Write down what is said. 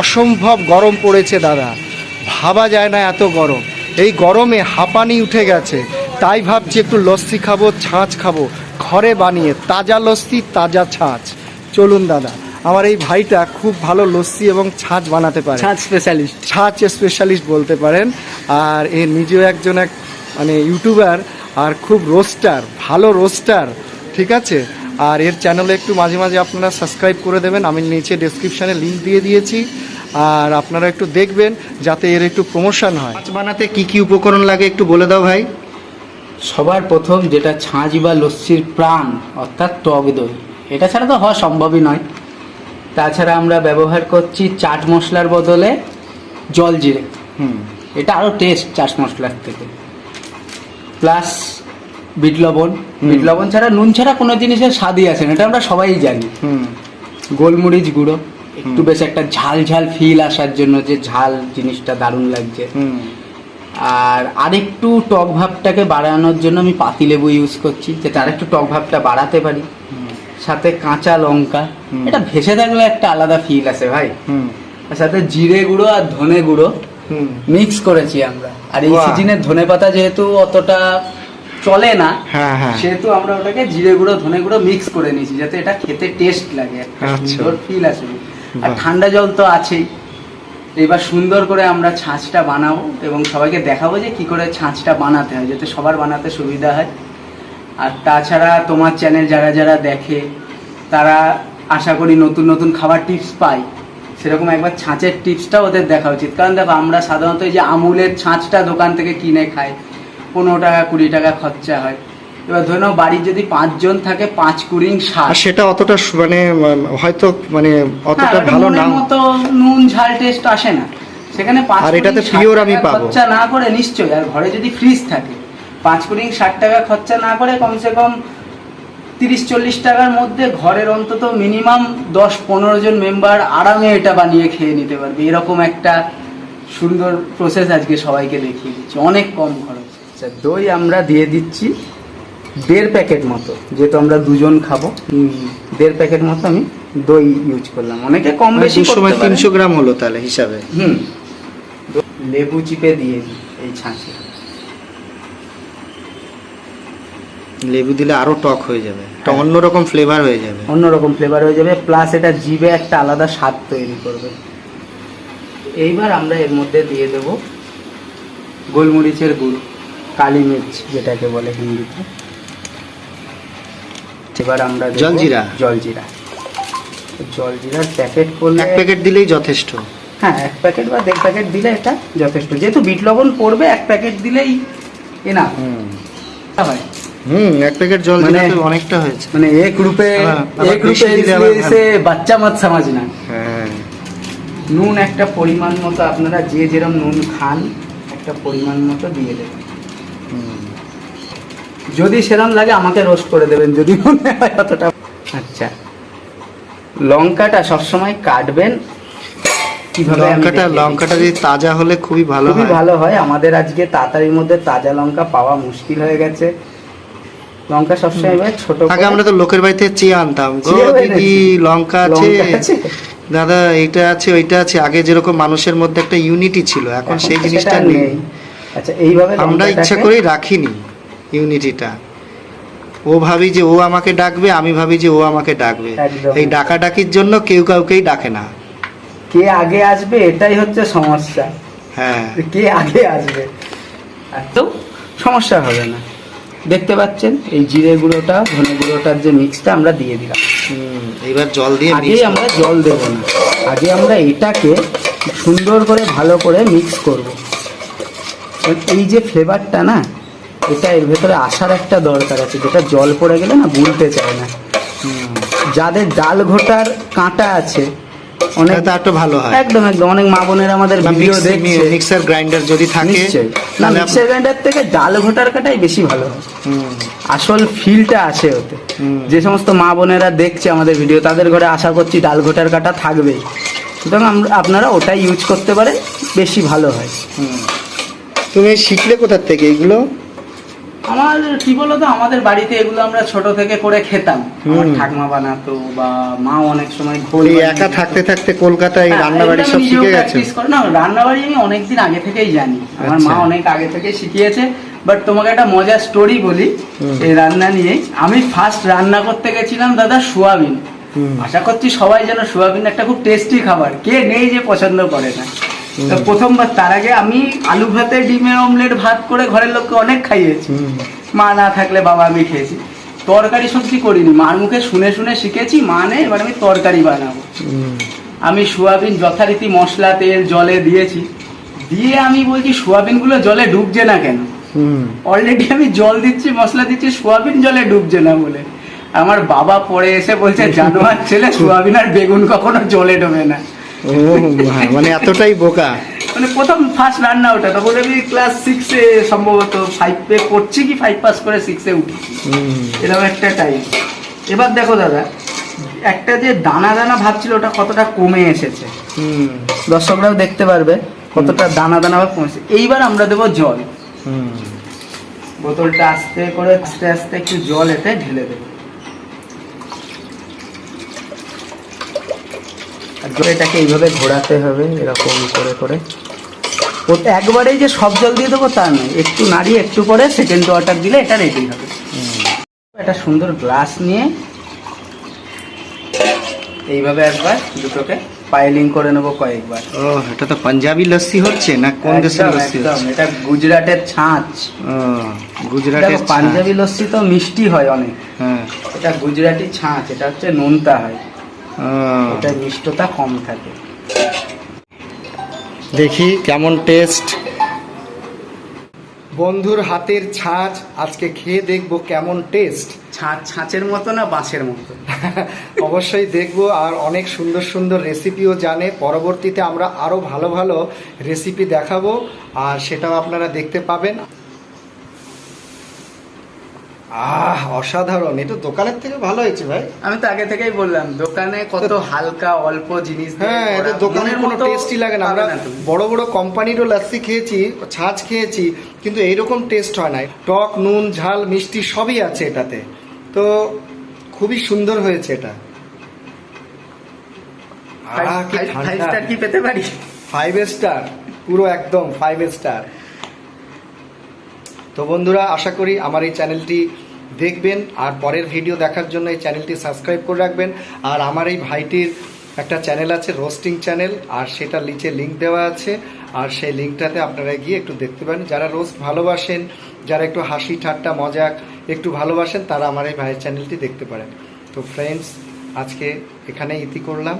অসম্ভব গরম পড়েছে দাদা। ভাবা যায় না এত গরম। এই গরমে হাঁপানি উঠে গেছে। তাই ভাবছি একটু লস্যি খাব ছাঁচ খাব। ঘরে বানিয়ে তাজা লস্যি তাজা ছাঁচ। চলুন দাদা আমার এই ভাইটা খুব ভালো লস্যি এবং ছাঁচ বানাতে পারে। ছাদ স্পেশালিস্ট ছাঁচ স্পেশালিস্ট বলতে পারেন। আর এ নিজেও একজন এক মানে ইউটিউবার আর খুব রোস্টার ভালো রোস্টার ঠিক আছে? আর এর চ্যানেলে একটু মাঝে মাঝে আপনারা সাবস্ক্রাইব করে দেবেন। আমি নিচে ডেসক্রিপশানে লিঙ্ক দিয়ে দিয়েছি। আর আপনারা একটু দেখবেন যাতে এর একটু প্রমোশন হয়। ছাঁচ বানাতে কি কি উপকরণ লাগে একটু বলে দাও ভাই? সবার প্রথম যেটা ছাঁচ বা লস্যির প্রাণ অর্থাৎ টক দই এটা ছাড়া তো হওয়া সম্ভবই নয়। তাছাড়া আমরা ব্যবহার করছি চাট মশলার বদলে জল জিরে। হুম। এটা আরও টেস্ট চাট মশলার থেকে। প্লাস বিট লবণ। বিট লবণ ছাড়া নুন ছাড়া কোনো জিনিসের স্বাদই আছে না এটা আমরা সবাই জানি। হুম। গোলমরিচ গুঁড়ো। একটু। বেশ একটা ঝাল ঝাল ফিল আসার জন্য যে ঝাল জিনিসটা দারুণ লাগছে। আর আরেকটু টক ভাবটাকে বাড়ানোর জন্য আমি পাতিলেবু ইউজ করছি যাতে আরেকটু টক ভাবটা বাড়াতে পারি। সাথে কাঁচা লঙ্কা। এটা ভেসে থাকলে একটা আলাদা ফিল আছে ভাই। আর সাথে জিরে গুঁড়ো আর ধনে গুঁড়ো হুম। মিক্স করেছি আমরা। আর এই। সিজনের ধনে পাতা যেহেতু অতটা চলে না হ্যাঁ হ্যাঁ। সেহেতু আমরা ওটাকে জিরে গুঁড়ো ধনে গুঁড়ো মিক্স করে নিয়েছি যাতে এটা খেতে টেস্ট লাগে একটা আচ্ছা। ফিল আসবে আর ঠান্ডা জল তো আছেই। এবার সুন্দর করে আমরা ছাঁচটা বানাবো এবং সবাইকে দেখাবো যে কি করে ছাঁচটা বানাতে হয়, যাতে সবার বানাতে সুবিধা হয়। আর তাছাড়া তোমার চ্যানেল যারা যারা দেখে, তারা আশা করি নতুন নতুন খাবার টিপস পায়। সেরকম একবার ছাঁচের টিপসটা ওদের দেখা উচিত। কারণ দেখো, আমরা সাধারণত এই যে আমুলের ছাঁচটা দোকান থেকে কিনে খাই, পনেরো টাকা, কুড়ি টাকা খরচা হয়। এবার ধরে নাও বাড়ির যদি পাঁচজন থাকে পাঁচ কুড়িং আর সাত সেটা অতটা মানে হয়তো মানে অতটা ভালো না। মতো নুন ঝাল টেস্ট আসে না। সেখানে পাঁচ আর এটাতে pure আমি পাবো। খরচা না করে নিশ্চয়ই। আর ঘরে যদি ফ্রিজ থাকে পাঁচ কুড়ি ষাট টাকা খরচা না করে কমসে কম তিরিশ চল্লিশ টাকার মধ্যে ঘরের অন্তত মিনিমাম দশ পনেরো জন মেম্বার আরামে এটা বানিয়ে খেয়ে নিতে পারবে। এরকম একটা সুন্দর প্রসেস আজকে সবাইকে দেখিয়ে দিচ্ছি। অনেক কম খরচ। আচ্ছা দই আমরা দিয়ে দিচ্ছি। দেড় প্যাকেট মতো যেহেতু আমরা দুজন খাব দেড় প্যাকেট মতো আমি দই ইউজ করলাম। অনেকে কম বেশি পারে। তিনশো গ্রাম হলো তাহলে হিসাবে। হুম। লেবু চিপে দিয়ে দিই এই ছাঁচে। লেবু দিলে আরও টক হয়ে যাবে। একটা হ্যাঁ। অন্যরকম ফ্লেভার হয়ে যাবে। অন্যরকম ফ্লেভার হয়ে যাবে প্লাস এটা জিভে একটা আলাদা স্বাদ তৈরি করবে। এইবার আমরা এর মধ্যে দিয়ে দেব গোলমরিচের গুঁড়ো কালি মির্চ যেটাকে বলে হিন্দিতে। এবার আমরা জলজিরা। জলজিরা। জলজিরার প্যাকেট করলে এক প্যাকেট দিলেই যথেষ্ট। হ্যাঁ এক প্যাকেট বা দেড় প্যাকেট দিলে এটা যথেষ্ট। যেহেতু বিট লবণ পড়বে এক প্যাকেট দিলেই এনা হয় হ্যাঁ হুম এক প্যাকেট জল দিলে মানে- অনেকটা হয়েছে। মানে এক রূপে এক রূপে এসে বাচ্চা মাছ সমাজ না। হ্যাঁ। নুন একটা পরিমাণ মতো আপনারা যে যেরকম নুন খান একটা পরিমাণ মতো দিয়ে দেবেন। হুম। যদি সেরকম লাগে আমাকে রোস্ট করে দেবেন যদি মনে হয় অতটা। আচ্ছা। লঙ্কাটা সবসময় কাটবেন। কীভাবে লঙ্কাটা লঙ্কাটা যদি তাজা হলে খুবই ভালো খুবই ভালো হয়। আমাদের আজকে তাড়াতাড়ির মধ্যে তাজা লঙ্কা পাওয়া মুশকিল হয়ে গেছে। লঙ্কা সবসময় এবার ছোট আগে আমরা তো লোকের বাড়িতে চেয়ে আনতাম। গো দিদি লঙ্কা আছে। দাদা এইটা আছে ওইটা আছে। আগে যেরকম মানুষের মধ্যে একটা ইউনিটি ছিল এখন সেই জিনিসটা নেই। আচ্ছা এইভাবে আমরা ইচ্ছা করেই রাখিনি। ইউনিটিটা। ও ভাবি যে ও আমাকে ডাকবে আমি ভাবি যে ও আমাকে ডাকবে। এই ডাকাডাকির জন্য কেউ কাউকেই ডাকে না। কে আগে আসবে এটাই হচ্ছে সমস্যা। হ্যাঁ। কে আগে আসবে? তো সমস্যা হবে না। দেখতে পাচ্ছেন এই জিরে গুঁড়োটা ধনে গুঁড়োটার যে মিক্সটা আমরা দিয়ে দিলাম। হুম, এবার জল দিয়ে আগে আমরা জল দেব না। আগে আমরা এটাকে সুন্দর করে ভালো করে মিক্স করব। এই যে ফ্লেভারটা না এটা এর ভেতরে আসার একটা দরকার আছে যেটা জল পড়ে গেলে না গুলতে চায় না। যাদের ডাল ঘোটার কাঁটা আছে অনেক একটু ভালো হয়। একদম একদম। অনেক মা বোনের আমাদের ভিডিও দেখছে। মিক্সার গ্রাইন্ডার যদি থাকে না মিক্সার গ্রাইন্ডার থেকে ডাল ঘোটার কাটাই বেশি ভালো। হয় আসল ফিলটা আছে ওতে। যে সমস্ত মা বোনেরা দেখছে আমাদের ভিডিও তাদের ঘরে আশা করছি ডাল ঘোটার কাটা থাকবেই। সুতরাং আপনারা ওটাই ইউজ করতে পারেন বেশি ভালো হয়। তুমি শিখলে কোথার থেকে এগুলো আমার কি বলতো আমাদের বাড়িতে এগুলো আমরা ছোট থেকে করে খেতাম। আমার ঠাকমা বানাতো বা মা অনেক সময় বানিয়ে একা থাকতে থাকতে কলকাতায় হ্যাঁ, রান্নাবাড়ি সব শিখে গেছে। না রান্নাবাড়ি আমি অনেকদিন আগে থেকেই জানি। আমার মা আচ্ছা। অনেক আগে থেকে শিখিয়েছে বাট তোমাকে একটা মজার স্টোরি বলি। এই রান্না নিয়ে আমি ফার্স্ট রান্না করতে গেছিলাম দাদা সোয়াবিন। আশা করছি সবাই যেন সোয়াবিন একটা খুব টেস্টি খাবার। কে নেই যে পছন্দ করে না। তো প্রথমবার তার আগে আমি আলু ভাতে ডিমের অমলেট ভাত করে ঘরের লোককে অনেক খাইয়েছি। মা না থাকলে বাবা আমি খেয়েছি। তরকারি সবজি করিনি মার মুখে শুনে শুনে শিখেছি মা নেই এবার আমি তরকারি বানাবো। আমি সোয়াবিন যথারীতি মশলা তেল জলে দিয়েছি। দিয়ে আমি বলছি সোয়াবিনগুলো জলে ডুবছে না কেন? অলরেডি আমি জল দিচ্ছি মশলা দিচ্ছি সোয়াবিন জলে ডুবছে না বলে। আমার বাবা পরে এসে বলছে জানোয়ার ছেলে সোয়াবিন আর বেগুন কখনো জলে ডোবে না। ও মানে এতটাই বোকা। মানে প্রথম ফার্স্ট রান্না ওটা তখন আমি ক্লাস সিক্সে সম্ভবত ফাইভে পড়ছি কি ফাইভ পাস করে সিক্সে উঠেছি হুম। এরকম একটা টাইম এবার দেখো দাদা একটা যে দানা দানা ভাব ছিল ওটা কতটা কমে এসেছে। হুম। দর্শকরাও দেখতে পারবে কতটা দানা দানা ভাব কমেছে এইবার আমরা দেবো জল। বোতলটা আস্তে করে আস্তে আস্তে একটু জল এতে ঢেলে দেবো আর জল এটাকে এইভাবে ঘোরাতে হবে এরকম করে করে। ওটা একবারেই যে সব জল দিয়ে দেবো তা নয় একটু নাড়িয়ে একটু করে সেকেন্ড ওয়াটার দিলে এটা রেডি হবে। একটা সুন্দর গ্লাস নিয়ে এইভাবে একবার দুটোকে পাইলিং করে নেব কয়েকবার। ও এটা তো পাঞ্জাবি লস্যি হচ্ছে না কোন দেশের লস্যি। হচ্ছে? এটা গুজরাটের ছাঁচ। গুজরাটের পাঞ্জাবি লস্যি তো মিষ্টি হয় অনেক। হ্যাঁ। এটা গুজরাটি ছাঁচ এটা হচ্ছে নোনতা হয়। এটা মিষ্টতা কম থাকে। দেখি কেমন টেস্ট। বন্ধুর হাতের ছাঁচ আজকে খেয়ে দেখব কেমন টেস্ট। ছাঁচ ছাঁচের মতো না বাঁশের মতো? অবশ্যই দেখব আর অনেক সুন্দর সুন্দর রেসিপিও জানে। পরবর্তীতে আমরা আরও ভালো ভালো রেসিপি দেখাবো আর সেটাও আপনারা দেখতে পাবেন। আহ অসাধারণ। এটা দোকানের থেকে ভালো হয়েছে ভাই। আমি তো আগে থেকেই বললাম দোকানে কত হালকা অল্প জিনিস হ্যাঁ এটা দোকানের কোনো টেস্টই লাগে না। আমরা বড় বড় কোম্পানিরও লাস্সি খেয়েছি ছাঁচ খেয়েছি কিন্তু এইরকম টেস্ট হয় না। টক নুন ঝাল মিষ্টি সবই আছে এটাতে। তো খুবই সুন্দর হয়েছে এটা। ফাইভ- স্টার কি পেতে পারি? ফাইভ স্টার পুরো একদম ফাইভ স্টার তো বন্ধুরা আশা করি আমার এই চ্যানেলটি দেখবেন আর পরের ভিডিও দেখার জন্য এই চ্যানেলটি সাবস্ক্রাইব করে রাখবেন। আর আমার এই ভাইটির একটা চ্যানেল আছে রোস্টিং চ্যানেল আর সেটা নিচে লিঙ্ক দেওয়া আছে। আর সেই লিঙ্কটাতে আপনারা গিয়ে একটু দেখতে পারেন। যারা রোস্ট ভালোবাসেন, যারা একটু হাসি, ঠাট্টা, মজাক একটু ভালোবাসেন, তারা আমার এই ভাইয়ের চ্যানেলটি দেখতে পারেন। তো ফ্রেন্ডস আজকে এখানে ইতি করলাম।